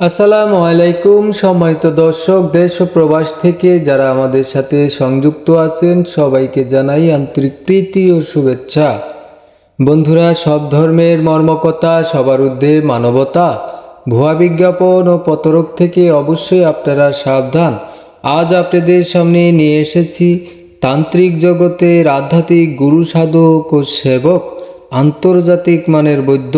আসসালামু আলাইকুম, সম্মানিত দর্শক, দেশ ও প্রবাস থেকে যারা আমাদের সাথে সংযুক্ত আছেন, সবাইকে জানাই আন্তরিক প্রীতি ও শুভেচ্ছা। বন্ধুরা, সব ধর্মের মর্মকথা, সবার ঊর্ধ্বে মানবতা, ভুয়া বিজ্ঞাপন ও পতরক থেকে অবশ্যই আপনারা সাবধান। আজ আপনাদের সামনে নিয়ে এসেছি তান্ত্রিক জগতের আধ্যাত্মিক গুরু সাধক ও সেবক আন্তর্জাতিক মানের বৈদ্য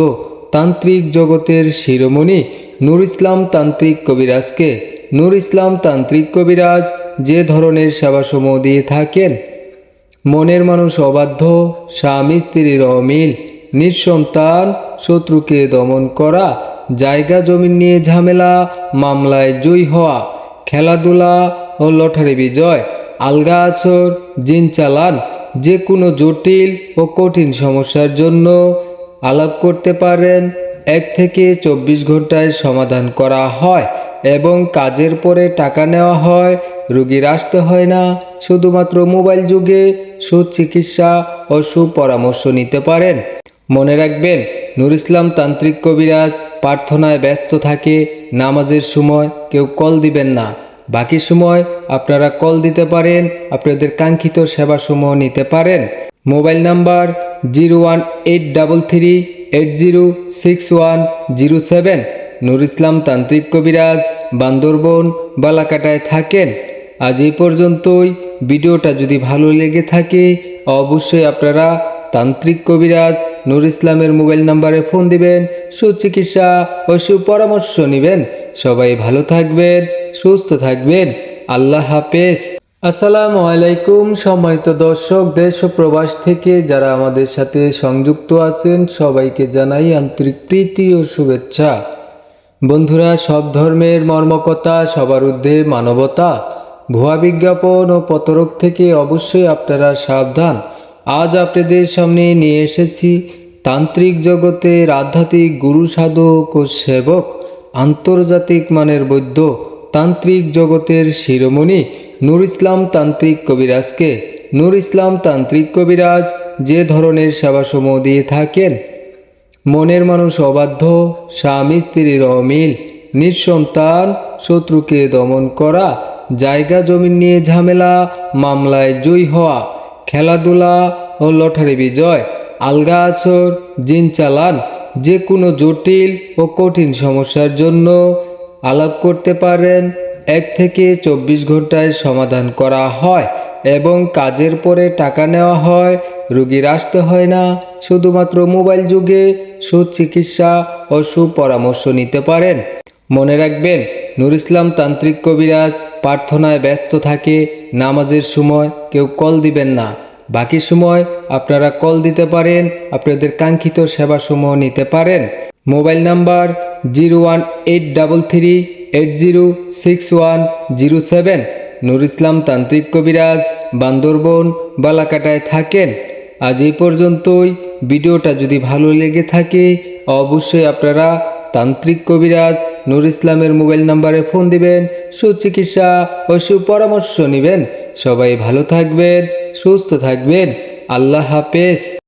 তান্ত্রিক জগতের শিরোমণি নূর ইসলাম তান্ত্রিক কবিরাজকে। নূর ইসলাম তান্ত্রিক কবিরাজ যে ধরনের সেবাসমূহ দিয়ে থাকেন। মনের মানুষ অবাধ্য, স্বামী স্ত্রীর অমিল, নিঃসন্তান, শত্রুকে দমন করা, জায়গা জমি নিয়ে ঝামেলা, মামলায় জয়ী হওয়া, খেলাধুলা ও লটারি বিজয়, আলগা আছর, জিন চালান, যে কোনো জটিল ও কঠিন সমস্যার জন্য আলাপ করতে পারেন। এক থেকে চব্বিশ ঘন্টায় সমাধান করা হয় এবং কাজের পরে টাকা নেওয়া হয়। রুগীর আসতে হয় না। শুধুমাত্র মোবাইল যুগে সুচিকিৎসা ও সুপরামর্শ নিতে পারেন। মনে রাখবেন, নুর ইসলাম তান্ত্রিক কবিরাজ প্রার্থনায় ব্যস্ত থাকে। নামাজের সময় কেউ কল দিবেন না। বাকি সময় আপনারা কল দিতে পারেন। আপনাদের কাঙ্ক্ষিত সেবাসমূহ নিতে পারেন। Mobile number zero one eight double three eight zero six one zero seven. Nur Islam তান্ত্রিক কবিরাজ, বান্দরবন, বালাকাটায় থাকেন। আজ এই পর্যন্তই। ভিডিওটা যদি ভালো লেগে থাকে, অবশ্যই আপনারা তান্ত্রিক কবিরাজ নুর ইসলামের মোবাইল নাম্বারে ফোন দিবেন, সুচিকিৎসা ও সুপরামর্শ নেবেন। সবাই ভালো থাকবেন, সুস্থ থাকবেন। আল্লাহ হাফেজ। আসসালামু আলাইকুম, সম্মানিত দর্শক, দেশ ও প্রবাস থেকে যারা আমাদের সাথে সংযুক্ত আছেন, সবাইকে জানাই আন্তরিক প্রীতি ও শুভেচ্ছা। বন্ধুরা, সব ধর্মের মর্মকতা সবার ঊর্ধ্বে মানবতা, ভুয়া বিজ্ঞাপন ও পতরক থেকে অবশ্যই আপনারা সাবধান। আজ আপনাদের সামনে নিয়ে এসেছি তান্ত্রিক জগতের আধ্যাত্মিক গুরু সাধক ও সেবক, আন্তর্জাতিক মানের বৈদ্য তান্ত্রিক জগতের শিরোমণি নূর ইসলাম তান্ত্রিক কবিরাজকে। নূর ইসলাম তান্ত্রিক কবিরাজ যে ধরনের সেবাসমূহ দিয়ে থাকেন। মনের মানুষ অবাধ্য, স্বামী স্ত্রীর অমিল, নিঃসন্তান, শত্রুকে দমন করা, জায়গা জমি নিয়ে ঝামেলা, মামলায় জয়ী হওয়া, খেলাধুলা ও লটারি বিজয়, আলগা আছর, জিন চালান, যে কোনো জটিল ও কঠিন সমস্যার জন্য আলাপ করতে পারেন। এক থেকে চব্বিশ ঘন্টায় সমাধান করা হয় এবং কাজের পরে টাকা নেওয়া হয়। রুগীর আসতে হয় না। শুধুমাত্র মোবাইল যুগে সুচিকিৎসা ও সুপরামর্শ নিতে পারেন। মনে রাখবেন, নুর ইসলাম তান্ত্রিক কবিরাজ প্রার্থনায় ব্যস্ত থাকে, নামাজের সময় কেউ কল দিবেন না। বাকি সময় আপনারা কল দিতে পারেন, আপনাদের কাঙ্ক্ষিত সেবাসমূহ নিতে পারেন। Mobile number zero one eight double three eight zero six one zero seven. Nur Islam তান্ত্রিক কবিরাজ, বান্দরবন, বালাকাটায় থাকেন। আজ এই পর্যন্তই। ভিডিওটা যদি ভালো লেগে থাকে, অবশ্যই আপনারা তান্ত্রিক কবিরাজ নুর ইসলামের মোবাইল নাম্বারে ফোন দিবেন, সুচিকিৎসা ও সুপরামর্শ নেবেন। সবাই ভালো থাকবেন, সুস্থ থাকবেন। আল্লাহ হাফেজ।